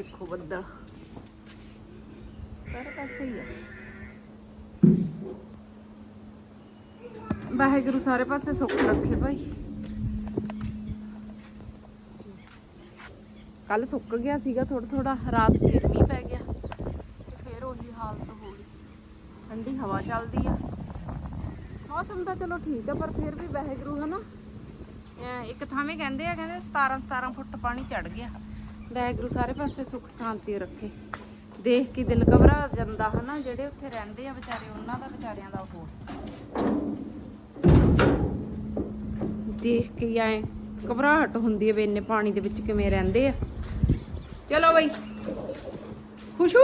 ਦੇਖੋ ਬੱਦਲ। ਸਾਰੇ ਪਾਸੇ ਹੀ ਆ। ਵਾਹਿਗੁਰੂ ਸਾਰੇ ਪਾਸੇ ਸੁੱਖ ਰੱਖੇ ਭਾਈ। ਕੱਲ ਸੁੱਕ ਗਿਆ ਸੀਗਾ ਥੋੜਾ ਥੋੜਾ ਰਾਤ ਫਿਰ ਮੀਂਹ ਪੈ ਗਿਆ ਤੇ ਫਿਰ ਉਹੀ ਹਾਲਤ ਹੋ ਗਈ। ਠੰਡੀ ਹਵਾ ਚੱਲਦੀ ਆ। ਮੌਸਮ ਤਾਂ ਚਲੋ ਠੀਕ ਆ, ਪਰ ਫਿਰ ਵੀ ਵਾਹਿਗੁਰੂ ਹਨਾ। ਇੱਕ ਥਾਵੇਂ ਕਹਿੰਦੇ ਆ, ਕਹਿੰਦੇ 17 17 ਫੁੱਟ ਪਾਣੀ ਚੜ ਗਿਆ। ਵਾਹਿਗੁਰੂ ਸਾਰੇ ਪਾਸੇ ਸੁੱਖ ਸ਼ਾਂਤੀ ਰੱਖੇ। ਦੇਖ ਕੇ ਦਿਲ ਘਬਰਾ ਜਾਂਦਾ ਹਨਾ, ਜਿਹੜੇ ਉੱਥੇ ਰਹਿੰਦੇ ਆ ਵਿਚਾਰੇ, ਉਹਨਾਂ ਦਾ ਵਿਚਾਰਿਆਂ ਦਾ ਹੋਰ। ਦੇਖ ਕੇ ਐ ਘਬਰਾਹਟ ਹੁੰਦੀ ਹੈ ਵੀ ਇੰਨੇ ਪਾਣੀ ਦੇ ਵਿੱਚ ਕਿਵੇਂ ਰਹਿੰਦੇ ਆ। ਚਲੋ ਬਈ। ਖੁਸ਼ੂ,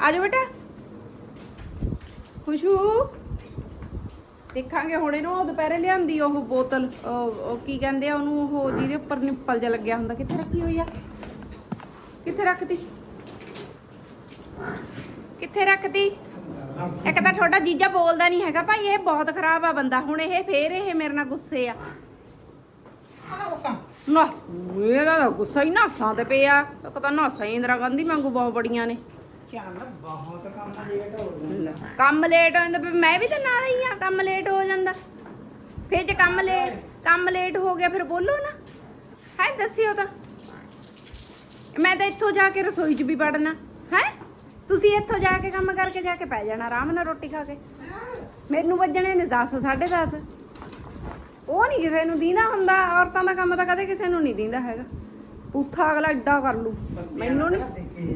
ਆ ਜਾ ਬੇਟਾ। ਖੁਸ਼ੂ। ਦੇਖਾਂਗੇ ਹੁਣ ਇਹਨੂੰ, ਉਹ ਦੁਪਹਿਰੇ ਲਿਆਂਦੀ ਉਹ ਬੋਤਲ। ਉਹ ਉਹ ਕੀ ਕਹਿੰਦੇ ਆ ਉਹਨੂੰ, ਉਹ ਜਿਹਦੇ ਉੱਪਰ ਨਿੱਪਲ ਜਿਹਾ ਲੱਗਿਆ ਹੁੰਦਾ, ਕਿੱਥੇ ਰੱਖੀ ਹੋਈ ਆ? ਕਿੱਥੇ ਰੱਖਤੀ ਕਿੱਥੇ ਰੱਖਤੀ ਇੱਕ ਤਾਂ ਤੁਹਾਡਾ ਜੀਜਾ ਬੋਲਦਾ ਨਹੀਂ ਹੈਗਾ ਭਾਈ ਇਹ ਬਹੁਤ ਖਰਾਬ ਆ ਬੰਦਾ। ਹੁਣ ਇਹ ਫੇਰ ਇਹ ਮੇਰੇ ਨਾਲ ਗੁੱਸੇ ਆ। ਨਾ ਇਹਦਾ ਤਾਂ ਗੁੱਸਾ ਹੀ ਨਾਸਾਂ ਤੇ ਪਿਆ। ਇੱਕ ਤਾਂ ਨਾਸਾਂ ਹੀ ਇੰਦਰਾ ਗਾਂਧੀ ਵਾਂਗੂ ਬਹੁਤ ਬੜੀਆਂ ਨੇ। ਬਹੁਤ ਕੰਮ ਲੇਟ ਹੋ ਗਿਆ ਲੈ, ਕੰਮ ਲੇਟ ਹੋ ਜਾਂਦਾ ਮੈਂ ਵੀ ਤਾਂ ਨਾਲ ਹੀ ਆ ਕੰਮ ਲੇਟ ਹੋ ਜਾਂਦਾ। ਫਿਰ ਜੇ ਕੰਮ ਲੇਟ ਕੰਮ ਲੇਟ ਹੋ ਗਿਆ ਫਿਰ ਬੋਲੋ ਨਾ। ਹੈ ਦੱਸਿਓ ਤਾਂ। ਮੈਂ ਤਾਂ ਇੱਥੋਂ ਜਾ ਕੇ ਰਸੋਈ 'ਚ ਵੀ ਵੜਨਾ। ਹੈ? ਤੁਸੀਂ ਇੱਥੋਂ ਜਾ ਕੇ ਕੰਮ ਕਰਕੇ ਜਾ ਕੇ ਪੈ ਜਾਣਾ ਆਰਾਮ ਨਾਲ ਰੋਟੀ ਖਾ ਕੇ। ਮੈਨੂੰ ਵੱਜਣੇ ਨੇ 10 10:30 ਉਹ ਨਹੀਂ ਕਿਸੇ ਨੂੰ ਦੀਂਦਾ ਹੁੰਦਾ ਔਰਤਾਂ ਦਾ ਕੰਮ ਤਾਂ ਕਦੇ ਕਿਸੇ ਨੂੰ ਨਹੀਂ ਦੀਂਦਾ ਹੈਗਾ। ਪੁੱਠਾ ਅਗਲਾ ਏਡਾ ਕਰ ਲੂ। ਮੈਨੂੰ ਨਹੀਂ।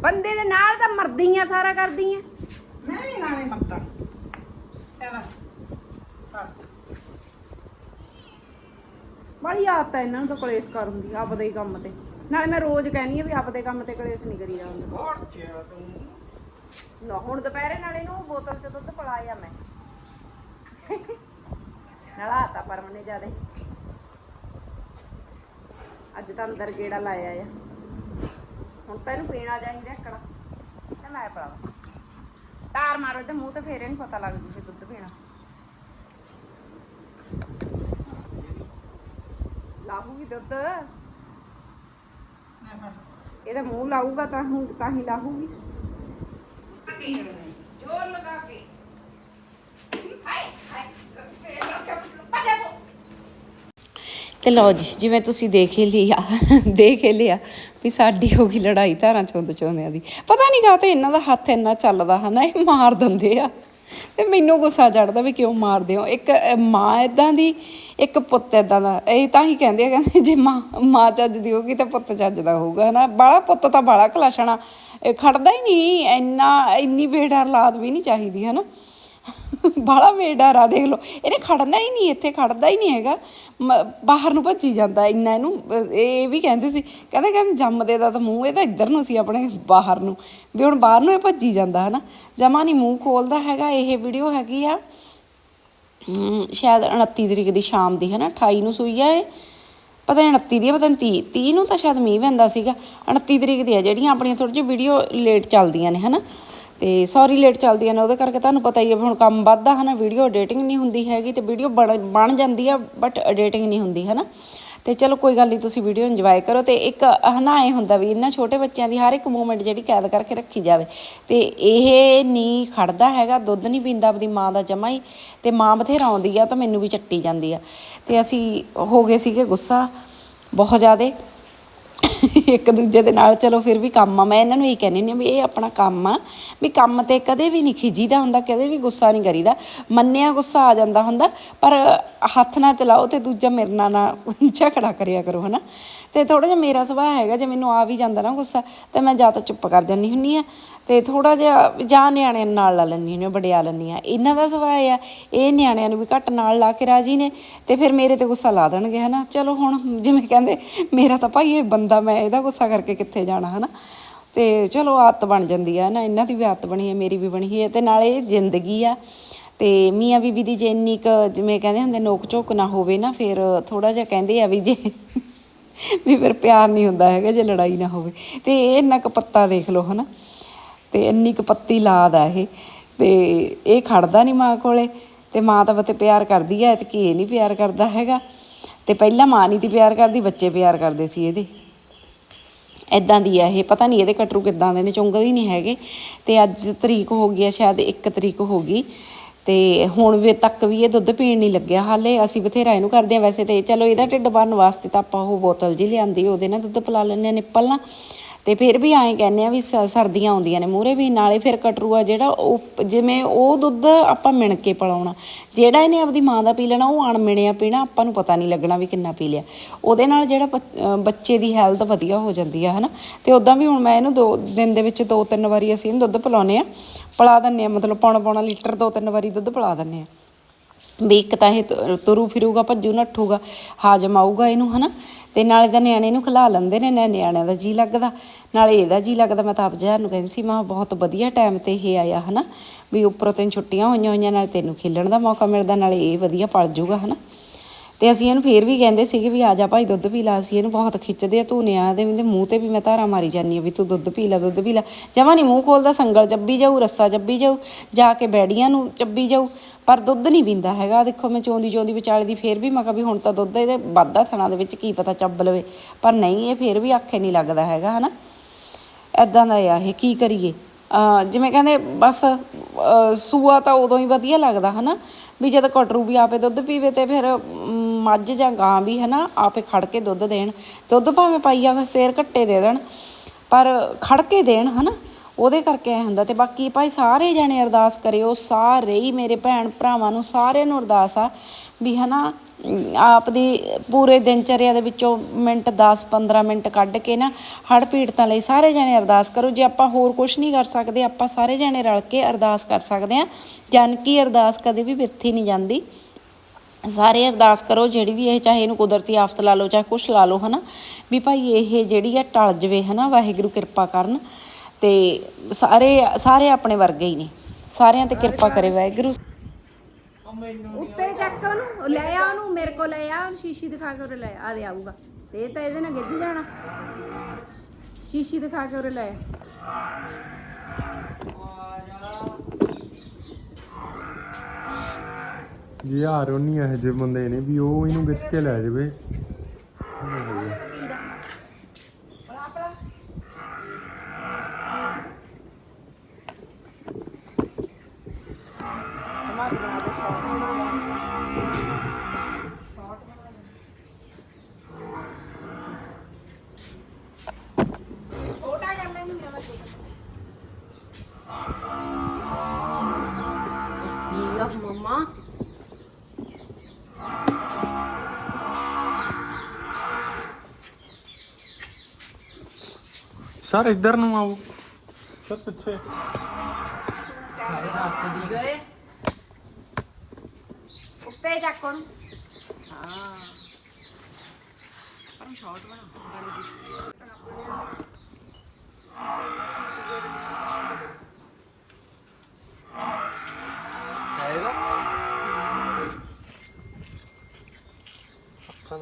ਬੰਦੇ ਦੇ ਨਾਲ ਤਾਂ ਮਰਦੀ ਆ ਸਾਰਾ ਕਰਦੀ ਆ ਮੈਂ ਵੀ ਨਾਲੇ ਕਰ। ਬੜੀ ਆਦਤ ਹੈ ਇਹਨਾਂ ਨੂੰ ਤਾਂ ਕਲੇਸ਼ ਕਰਨ ਦੀ ਆਪਦੇ ਹੀ ਕੰਮ ਤੇ। ਨਾਲੇ ਮੈਂ ਰੋਜ਼ ਕਹਿੰਨੀ ਆ ਵੀ ਆਪਦੇ ਕੰਮ ਤੇ ਕਲੇਸ਼ ਨਹੀਂ ਕਰੀ ਜਾਂਦਾ ਹੋਰ ਚਿਆ ਤੂੰ? ਨਾ ਹੁਣ ਦੁਪਹਿਰੇ ਨਾਲੇ ਨੂੰ ਬੋਤਲ ਚ ਦੁੱਧ ਪਲਾਇਆ ਮੈਂ। ਨਲਾਤਾ ਪਰਮ ਨੇ ਜਿਆਦੇ ਅੱਜ ਤਾਂ ਅੰਦਰ ਗੇੜਾ ਲਾਇਆ ਆ। ਹੁਣ ਤਾਂ ਇਹਨੂੰ ਪੀਣਾ ਚਾਹੀਦਾ ਕੜਾ ਤੇ ਮੈਂ ਪਲਾਵਾ। ਤਾਰ ਮਾਰੋ ਤੇ ਮੂੰਹ ਤੇ ਫੇਰੇ ਨਹੀਂ ਪਤਾ ਲੱਗਦਾ ਕਿ ਦੁੱਧ ਪੀਣਾ। ਲਾਹੂਗੀ ਦੁੱਧ। ਇਹਦਾ ਮੂੰਹ ਲਾਊਗਾ ਤਾਂ ਹੁਣ ਤਾਂ ਹੀ ਲਾਹੂਗੀ। ਜੋਰ ਲਗਾ ਕੇ। ਹਾਏ ਹਾਏ ਤੇ। ਲਓ ਜੀ ਜਿਵੇਂ ਤੁਸੀਂ ਦੇਖ ਹੀ ਲਿਆ ਦੇਖ ਹੀ ਲਿਆ ਵੀ ਸਾਡੀ ਹੋ ਗਈ ਲੜਾਈ ਧਾਰਾਂ ਚੋਂਦ ਚੋਂਦਿਆਂ ਦੀ। ਪਤਾ ਨਹੀਂ ਕਾਹਤੇ ਇਹਨਾਂ ਦਾ ਹੱਥ ਇੰਨਾ ਚੱਲਦਾ ਹਨਾ ਇਹ ਮਾਰ ਦਿੰਦੇ ਆ। ਤੇ ਮੈਨੂੰ ਗੁੱਸਾ ਚੜਦਾ ਵੀ ਕਿਉਂ ਮਾਰਦੇ ਹੋ? ਇੱਕ ਮਾਂ ਇਦਾਂ ਦੀ, ਇੱਕ ਪੁੱਤ ਇਦਾਂ ਦਾ, ਇਹ ਤਾਂ ਹੀ ਕਹਿੰਦੇ ਆ, ਕਹਿੰਦੇ ਜੇ ਮਾਂ ਮਾਂ ਚੱਜ ਦੀ ਹੋਊਗੀ ਤਾਂ ਪੁੱਤ ਚੱਜ ਦਾ ਹੋਊਗਾ, ਹਨਾ? ਬਾਲਾ ਪੁੱਤ ਤਾਂ ਬਾਲਾ ਕਲਾਸ਼ਣਾ ਖੜਦਾ ਹੀ ਨਹੀਂ, ਇੰਨਾ, ਇੰਨੀ ਬੇਡਰ ਲਾਦ ਵੀ ਨਹੀਂ ਚਾਹੀਦੀ, ਹਨਾ? ਬਾਲਾ ਮੇਡਰ ਆ ਦੇਖ ਲਓ। ਇਹਨੇ ਖੜਨਾ ਹੀ ਨਹੀਂ, ਇੱਥੇ ਖੜਦਾ ਹੀ ਨਹੀਂ ਹੈਗਾ। ਬਾਹਰ ਨੂੰ ਭੱਜੀ ਜਾਂਦਾ ਇੰਨਾ ਇਹਨੂੰ, ਇਹ ਵੀ ਕਹਿੰਦੇ ਸੀ, ਕਹਿੰਦੇ ਕਹਿੰਦੇ ਜੰਮਦੇ ਦਾ ਤਾਂ ਮੂੰਹ ਇਹਦਾ ਇੱਧਰ ਨੂੰ ਸੀ ਆਪਣੇ ਬਾਹਰ ਨੂੰ। ਵੀ ਹੁਣ ਬਾਹਰ ਨੂੰ ਇਹ ਭੱਜੀ ਜਾਂਦਾ, ਹਨਾ। ਜਮਾ ਨਹੀਂ ਮੂੰਹ ਖੋਲਦਾ ਹੈਗਾ, ਇਹ ਵੀਡੀਓ ਹੈਗੀ ਆ ਸ਼ਾਇਦ 29 ਤਰੀਕ ਦੀ ਸ਼ਾਮ ਦੀ, ਹਨਾ ਨਾ 28 ਨੂੰ ਸੂਈ ਆ ਇਹ। ਪਤਾ ਨਹੀਂ 29 ਦੀ ਆ, ਪਤਾ ਨਹੀਂ 30 30 ਨੂੰ ਤਾਂ ਸ਼ਾਇਦ ਮੀਂਹ ਪੈਂਦਾ ਸੀਗਾ। 29 ਤਰੀਕ ਦੀ ਆ, ਜਿਹੜੀਆਂ ਆਪਣੀਆਂ ਥੋੜੀ ਜਿਹੀ ਵੀਡੀਓ ਲੇਟ ਚੱਲਦੀਆਂ ਨੇ, ਹਨਾ। ਤੇ ਸੌਰੀ ਲੇਟ ਚੱਲਦੀਆਂ ਨੇ, ਉਹਦੇ ਕਰਕੇ ਤੁਹਾਨੂੰ ਪਤਾ ਹੀ ਹੈ ਵੀ ਹੁਣ ਕੰਮ ਵੱਧਦਾ ਹਨਾ ਵੀਡੀਓ ਐਡੀਟਿੰਗ ਨਹੀਂ ਹੁੰਦੀ ਹੈਗੀ ਤੇ ਵੀਡੀਓ ਬਣ ਜਾਂਦੀ ਆ ਬਟ ਐਡੀਟਿੰਗ ਨਹੀਂ ਹੁੰਦੀ, ਹਨਾ। ਤੇ ਚਲੋ ਕੋਈ ਗੱਲ ਨਹੀਂ, ਤੁਸੀਂ ਵੀਡੀਓ ਇੰਜੋਏ ਕਰੋ ਤੇ ਇੱਕ ਹਨਾ ਇਹ ਹੁੰਦਾ ਵੀ ਇਹਨਾਂ ਛੋਟੇ ਬੱਚਿਆਂ ਦੀ ਹਰ ਇੱਕ ਮੂਵਮੈਂਟ ਜਿਹੜੀ ਕੈਦ ਕਰਕੇ ਰੱਖੀ ਜਾਵੇ। ਤੇ ਇਹ ਨਹੀਂ ਖੜਦਾ ਹੈਗਾ, ਦੁੱਧ ਨਹੀਂ ਪੀਂਦਾ ਆਪਦੀ ਮਾਂ ਦਾ ਜਮਾ ਹੀ, ਤੇ ਮਾਂ ਬਥੇਰਾ ਆਉਂਦੀ ਆ ਤਾਂ ਮੈਨੂੰ ਵੀ ਚੱਟੀ ਜਾਂਦੀ ਆ। ਤੇ ਅਸੀਂ ਹੋ ਗਏ ਸੀਗੇ ਗੁੱਸਾ ਬਹੁਤ ਜ਼ਿਆਦੇ। ਇੱਕ ਦੂਜੇ ਦੇ ਨਾਲ, ਚਲੋ ਫਿਰ ਵੀ ਕੰਮ ਆ। ਮੈਂ ਇਹਨਾਂ ਨੂੰ ਇਹ ਕਹਿੰਦੀ ਨਹੀਂ ਵੀ ਇਹ ਆਪਣਾ ਕੰਮ ਆ। ਵੀ ਕੰਮ ਤੇ ਕਦੇ ਵੀ ਨਹੀਂ ਖਿਜੀਦਾ ਹੁੰਦਾ, ਕਦੇ ਵੀ ਗੁੱਸਾ ਨਹੀਂ ਕਰੀਦਾ। ਮੰਨਿਆ ਗੁੱਸਾ ਆ ਜਾਂਦਾ ਹੁੰਦਾ, ਪਰ ਹੱਥ ਨਾ ਚਲਾਓ ਤੇ ਦੂਜਾ ਮੇਰੇ ਨਾਲ ਨਾ ਝਗੜਾ ਕਰਿਆ ਕਰੋ, ਹਨਾ। ਤੇ ਥੋੜਾ ਜਿਹਾ ਮੇਰਾ ਸੁਭਾਅ ਹੈਗਾ, ਜੇ ਮੈਨੂੰ ਆ ਵੀ ਜਾਂਦਾ ਨਾ ਗੁੱਸਾ, ਤੇ ਮੈਂ ਜਾਂ ਤਾਂ ਚੁੱਪ ਕਰ ਜਾਂਦੀ ਹੁੰਨੀ ਆ। ਤੇ ਥੋੜਾ ਜਿਹਾ ਜਾਂ ਨਿਆਣਿਆਂ ਨਾਲ ਲਾ ਲੈਂਦੀ ਹੁੰਦੀ ਵਡਿਆ ਲੈਂਦੀ ਆ ਇਹਨਾਂ ਦਾ ਸੁਭਾਅ ਆ, ਇਹ ਨਿਆਣਿਆਂ ਨੂੰ ਵੀ ਘੱਟ ਨਾਲ ਲਾ ਕੇ ਰਾਜੀ ਨੇ ਤੇ ਫਿਰ ਮੇਰੇ ਤੇ ਗੁੱਸਾ ਲਾ ਦੇਣਗੇ, ਹਨਾ? ਚਲੋ ਹੁਣ ਜਿਵੇਂ ਕਹਿੰਦੇ, ਮੇਰਾ ਤਾਂ ਭਾਈ ਇਹ ਬੰਦਾ, ਮੈਂ ਇਹਦਾ ਗੁੱਸਾ ਕਰਕੇ ਕਿੱਥੇ ਜਾਣਾ, ਹਨਾ? ਤੇ ਚਲੋ ਆਦਤ ਬਣ ਜਾਂਦੀ ਆ ਨਾ ਇਹਨਾਂ ਦੀ ਵੀ ਆਦਤ ਬਣੀ ਹੈ, ਮੇਰੀ ਵੀ ਬਣੀ ਹੈ ਤੇ ਨਾਲੇ ਇਹ ਜ਼ਿੰਦਗੀ ਆ। ਤੇ ਮੀਆਂ ਬੀਬੀ ਦੀ ਜੇ ਇੰਨੀ ਕੁ ਜਿਵੇਂ ਕਹਿੰਦੇ ਹੁੰਦੇ, ਨੋਕ ਝੋਕ ਨਾ ਹੋਵੇ ਨਾ, ਫਿਰ ਥੋੜਾ ਜਿਹਾ ਕਹਿੰਦੇ ਆ ਵੀ ਜੇ ਵੀ ਫਿਰ ਪਿਆਰ ਨਹੀਂ ਹੁੰਦਾ ਹੈਗਾ, ਜੇ ਲੜਾਈ ਨਾ ਹੋਵੇ। ਤੇ ਇਹ ਇੰਨਾ ਕੁ ਪੱਤਾ ਦੇਖ ਲਓ, ਹਨਾ? ਤੇ ਇੰਨੀ ਕੁ ਪੱਤੀ ਲਾਦ ਆ ਇਹ, ਤੇ ਇਹ ਖੜਦਾ ਨਹੀਂ ਮਾਂ ਕੋਲੇ, ਤੇ ਮਾਂ ਤਾਂ ਬਤੇ ਪਿਆਰ ਕਰਦੀ ਐ ਤੇ ਕੀ ਇਹ ਨਹੀਂ ਪਿਆਰ ਕਰਦਾ ਹੈਗਾ। ਤੇ ਪਹਿਲਾਂ ਮਾਂ ਨਹੀਂ ਤੀ ਪਿਆਰ ਕਰਦੀ, ਬੱਚੇ ਪਿਆਰ ਕਰਦੇ ਸੀ ਇਹਦੇ। ਐਦਾਂ ਦੀ ਆ ਇਹ, ਪਤਾ ਨਹੀਂ ਇਹਦੇ ਕਟਰੂ ਕਿੱਦਾਂ ਦੇ ਨੇ ਚੁੰਗਲ ਨਹੀਂ ਹੈਗੇ। ਤੇ ਅੱਜ ਤਰੀਕ ਹੋ ਗਈ ਆ, ਸ਼ਾਇਦ 1 ਤਰੀਕ ਹੋ ਗਈ। ਤੇ ਹੁਣ ਵੀ ਤੱਕ ਵੀ ਇਹ ਦੁੱਧ ਪੀਣ ਨਹੀਂ ਲੱਗਿਆ, ਹਾਲੇ ਅਸੀਂ ਬਥੇਰਾ ਇਹਨੂੰ ਕਰਦੇ ਆ ਵੈਸੇ ਤੇ, ਚਲੋ ਇਹਦਾ ਢਿੱਡ ਭਰਨ ਵਾਸਤੇ ਤਾਂ ਆਪਾਂ ਉਹ ਬੋਤਲ ਜੀ ਲਿਆਂਦੀ, ਉਹਦੇ ਨਾਲ ਦੁੱਧ ਪਿਲਾ ਲੈਂਦੇ ਆ ਨਿੱਪਲ ਨਾਲ। ਤੇ ਫਿਰ ਵੀ ਐਂ ਕਹਿੰਦੇ ਆ ਵੀ ਸ- ਸਰਦੀਆਂ ਆਉਂਦੀਆਂ ਨੇ ਮੂਰੇ ਵੀ ਨਾਲੇ ਫਿਰ ਕਟਰੂ ਆ ਜਿਹੜਾ ਉਹ ਜਿਵੇਂ ਉਹ ਦੁੱਧ ਆਪਾਂ ਮਿਣ ਕੇ ਪਲਾਉਣਾ, ਜਿਹੜਾ ਇਹਨੇ ਆਪਦੀ ਮਾਂ ਦਾ ਪੀ ਲੈਣਾ, ਉਹ ਅਣਮਿਣਿਆ ਪੀਣਾ, ਆਪਾਂ ਨੂੰ ਪਤਾ ਨਹੀਂ ਲੱਗਣਾ ਵੀ ਕਿੰਨਾ ਪੀ ਲਿਆ। ਉਹਦੇ ਨਾਲ ਜਿਹੜਾ ਬੱਚ- ਬੱਚੇ ਦੀ ਹੈਲਥ ਵਧੀਆ ਹੋ ਜਾਂਦੀ ਆ, ਹਨਾ? ਤੇ ਉਦਾਂ ਵੀ ਹੁਣ ਮੈਂ ਇਹਨੂੰ ਦੋ ਦਿਨ ਦੇ ਵਿੱਚ ਦੋ ਤਿੰਨ ਵਾਰੀ ਅਸੀਂ ਇਹਨੂੰ ਦੁੱਧ ਪਿਲਾਉਂਦੇ ਆ, ਪਿਲਾ ਦਿੰਦੇ ਆ, ਮਤਲਬ ਪੌਣਾ ਪੌਣਾ ਲੀਟਰ ਦੋ ਤਿੰਨ ਵਾਰੀ ਦੁੱਧ ਪਿਲਾ ਦਿੰਦੇ ਆ। ਵੀ ਇੱਕ ਤਾਂ ਇਹ ਤੁ- ਤੁਰੂ ਫਿਰੂਗਾ, ਭੱਜੂ ਨੱਠੂਗਾ, ਹਾਜਮ ਆਊਗਾ ਇਹਨੂੰ, ਹਨਾ? ਤੇ ਨਾਲੇ ਤਾਂ ਨਿਆਣੇ ਨੂੰ ਖਿਲਾ ਲੈਂਦੇ ਨੇ ਨਾ ਨਿਆਣਿਆਂ ਦਾ ਜੀ ਲੱਗਦਾ। ਨਾਲੇ ਇਹਦਾ ਜੀ ਲੱਗਦਾ, ਮੈਂ ਤਾਂ ਆਪ ਜਹਰ ਨੂੰ ਕਹਿੰਦੀ ਸੀ, ਮੈਂ, ਬਹੁਤ ਵਧੀਆ ਟਾਈਮ ਤੇ ਇਹ ਆਇਆ, ਹਨਾ? ਵੀ ਉੱਪਰੋਂ ਤੈਨੂੰ ਛੁੱਟੀਆਂ ਹੋਈਆਂ ਹੋਈਆਂ, ਨਾਲ ਤੈਨੂੰ ਖੇਲਣ ਦਾ ਮੌਕਾ ਮਿਲਦਾ, ਨਾਲੇ ਇਹ ਵਧੀਆ ਪਲ ਜੂਗਾ, ਹਨਾ? ਤੇ ਅਸੀਂ ਇਹਨੂੰ ਫੇਰ ਵੀ ਕਹਿੰਦੇ ਸੀਗੇ ਵੀ ਆ ਜਾ ਭਾਈ, ਦੁੱਧ ਪੀ ਲਾ, ਅਸੀਂ ਇਹਨੂੰ ਬਹੁਤ ਖਿੱਚਦੇ ਆ ਧੂਨਿਆਂ ਦੇ ਮੇਰੇ ਮੂੰਹ ਤੇ ਵੀ ਮੈਂ ਧਾਰਾ ਮਾਰੀ ਜਾਂਦੀ ਆ ਵੀ ਤੂੰ ਦੁੱਧ ਪੀ ਲਾ, ਦੁੱਧ ਪੀ ਲਾ। ਜਮਾ ਨਹੀਂ ਮੂੰਹ ਖੋਲਦਾ, ਸੰਗਲ ਚੱਬੀ ਜਾਊ, ਰੱਸਾ ਚੱਬੀ ਜਾਊ, ਜਾ ਕੇ ਬੈੜੀਆਂ ਨੂੰ ਚੱਬੀ ਜਾਊ। ਪਰ ਦੁੱਧ ਨਹੀਂ ਪੀਂਦਾ ਹੈਗਾ। ਦੇਖੋ ਮੈਂ ਚੋਂਦੀ ਚੋਂਦੀ ਵਿਚਾਲੇ ਦੀ ਫੇਰ ਵੀ ਮੈਂ ਕਿਹਾ ਵੀ ਹੁਣ ਤਾਂ ਦੁੱਧ ਇਹਦੇ ਵੱਧਦਾ ਥਣਾ ਦੇ ਵਿੱਚ ਕੀ ਪਤਾ ਚੱਬ ਲਵੇ। ਪਰ ਨਹੀਂ, ਇਹ ਫੇਰ ਵੀ ਆਖੇ ਨਹੀਂ ਲੱਗਦਾ ਹੈਗਾ, ਹਨਾ। ਐਦਾਂ ਦਾ ਆ ਇਹ, ਕੀ ਕਰੀਏ? ਜਿਵੇਂ ਕਹਿੰਦੇ ਬਸ ਸੂਆ ਤਾਂ ਉਦੋਂ ਹੀ ਵਧੀਆ ਲੱਗਦਾ, ਹਨਾ। ਵੀ ਜਦ ਕਟਰੂ ਵੀ ਆਪੇ ਦੁੱਧ ਪੀਵੇ ਤੇ ਫਿਰ ਮੱਝ ਜਾਂ ਗਾਂ ਵੀ, ਹਨਾ, ਆਪੇ ਖੜ ਕੇ ਦੁੱਧ ਦੇਣ। ਦੁੱਧ ਭਾਵੇਂ ਪਾਈਆ ਸੇਰ ਘੱਟੇ ਦੇ ਦੇਣ, ਪਰ ਖੜ ਕੇ ਦੇਣ, ਹਨਾ। ਉਹਦੇ ਕਰਕੇ ਐ ਹੁੰਦਾ ਤੇ ਬਾਕੀ ਭਾਈ ਸਾਰੇ ਜਣੇ ਅਰਦਾਸ ਕਰਿਓ ਸਾਰੇ ਹੀ ਮੇਰੇ ਭੈਣ ਭਰਾਵਾਂ ਨੂੰ ਸਾਰਿਆਂ ਨੂੰ ਅਰਦਾਸ ਆ ਵੀ ਹਨਾ ਅਮ, ਆਪ ਦੀ ਪੂਰੇ ਦਿਨਚਰਿਆ ਦੇ ਵਿੱਚੋਂ ਮਿੰਟ 10 15 ਮਿੰਟ ਕੱਢ ਕੇ ਨਾ ਹੜ ਪੀੜਤਾਂ ਲਈ ਸਾਰੇ ਜਣੇ ਅਰਦਾਸ ਕਰੋ। ਜੇ ਆਪਾਂ ਹੋਰ ਕੁਝ ਨਹੀਂ ਕਰ ਸਕਦੇ ਆਪਾਂ ਸਾਰੇ ਜਣੇ ਰਲ ਕੇ ਅਰਦਾਸ ਕਰ ਸਕਦੇ ਆ ਜਨ ਕੀ ਅਰਦਾਸ ਕਦੇ ਵੀ ਵਿਰਥੀ ਨਹੀਂ ਜਾਂਦੀ। ਸਾਰੇ ਅਰਦਾਸ ਕਰੋ ਜਿਹੜੀ ਵੀ ਇਹ ਚਾਹੇ ਇਹਨੂੰ ਕੁਦਰਤੀ ਆਫਤ ਲਾ ਲਓ ਚਾਹੇ ਕੁਛ ਲਾ ਲਓ ਹਨਾ। ਵੀ ਭਾਈ ਇਹ ਜਿਹੜੀ ਆ ਟਲ ਜਵੇ ਹਨਾ। ਵਾਹਿਗੁਰੂ ਕਿਰਪਾ ਕਰਨ। ਤੇ ਸਾਰੇ ਸਾਰੇ ਆਪਣੇ ਵਰਗੇ ਹੀ ਨੇ। ਸਾਰਿਆਂ ਤੇ ਕਿਰਪਾ ਕਰੇ ਵਾਹਿਗੁਰੂ। ਉੱਤੇ ਚੱਕ ਉਹਨੂੰ ਲੈ ਆ ਉਹਨੂੰ ਮੇਰੇ ਕੋਲ ਲੈ ਆ ਉਹਨੂੰ ਸ਼ੀਸ਼ੀ ਦਿਖਾ ਕੇ ਉਰੇ ਲੈ ਆ। ਦੇ ਆਊਗਾ। ਤੇ ਇਹ ਤਾਂ ਇਹਦੇ ਨਾਲ ਗਿੱਜ ਜਾਣਾ। ਸ਼ੀਸ਼ੀ ਦਿਖਾ ਕੇ ਉਰੇ ਲੈ ਆ। ਜੀ ਹਾਰ ਨਹੀਂ ਇਹ ਜੇ ਬੰਦੇ ਨੇ ਵੀ ਉਹ ਇਹਨੂੰ ਖਿੱਚ ਕੇ ਲੈ ਜਾਵੇ। ਆ ਮੰਮਾ ਸਰ ਇੱਧਰ ਨੂੰ ਆਓ। ਸਰ ਪਿੱਛੇ। ਉੱਤੇ ਚੱਕ ਉਹਨੂੰ ਅੱਖਾਂ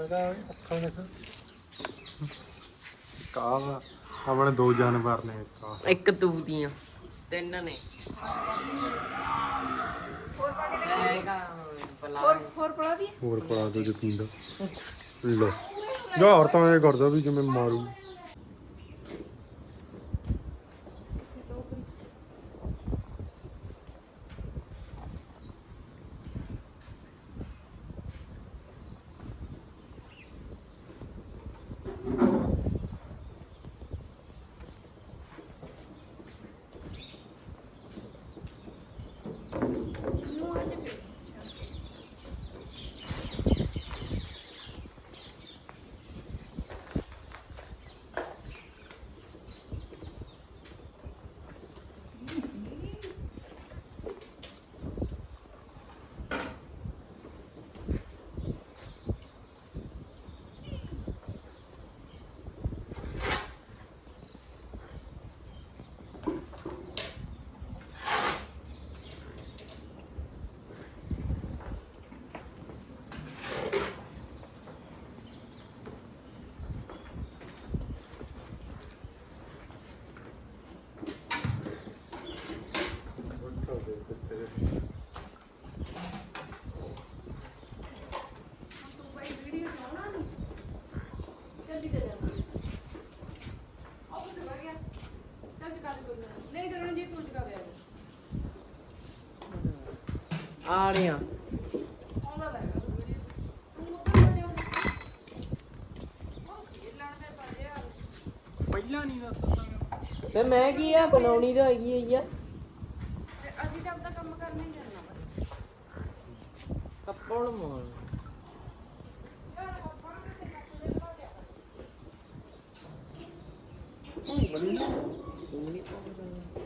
ਅੱਖਾਂ ਕਾਹ ਆਪਣੇ ਦੋ ਜਾਨਵਰ ਨੇ ਤਾਂ ਇੱਕ ਤੂੰ ਦੀਆਂ। ਤਿੰਨ ਨੇ। ਹੈਗਾ ਬਲਾ ਹੋਰ ਪੜਾ ਦੀ। ਹੋਰ ਪੜਾ ਦੋ ਯਕੀਨ ਦਾ ਲੋ। ਯਾਰ ਤਾਂ ਇਹ ਕਰਦਾ ਵੀ ਜਿਵੇਂ ਮਾਰੂ। ਆ ਪਹਿਲਾਂ ਨਹੀਂ ਦੱਸਦਾ ਤੇ ਮੈਂ ਕੀ ਆ ਬਣਾਉਣੀ ਤਾਂ ਹੈਗੀ ਆ ਅਸੀਂ ਤਾਂ ਆਪਦਾ ਕੰਮ ਕਰਨਾ ਹੀ ਕਰਨਾ ਕੱਪੜ ਮੋਲ ਬਣੀ ਨਾ ਉਂਗਲੀ ਪਾਉਂਦਾ।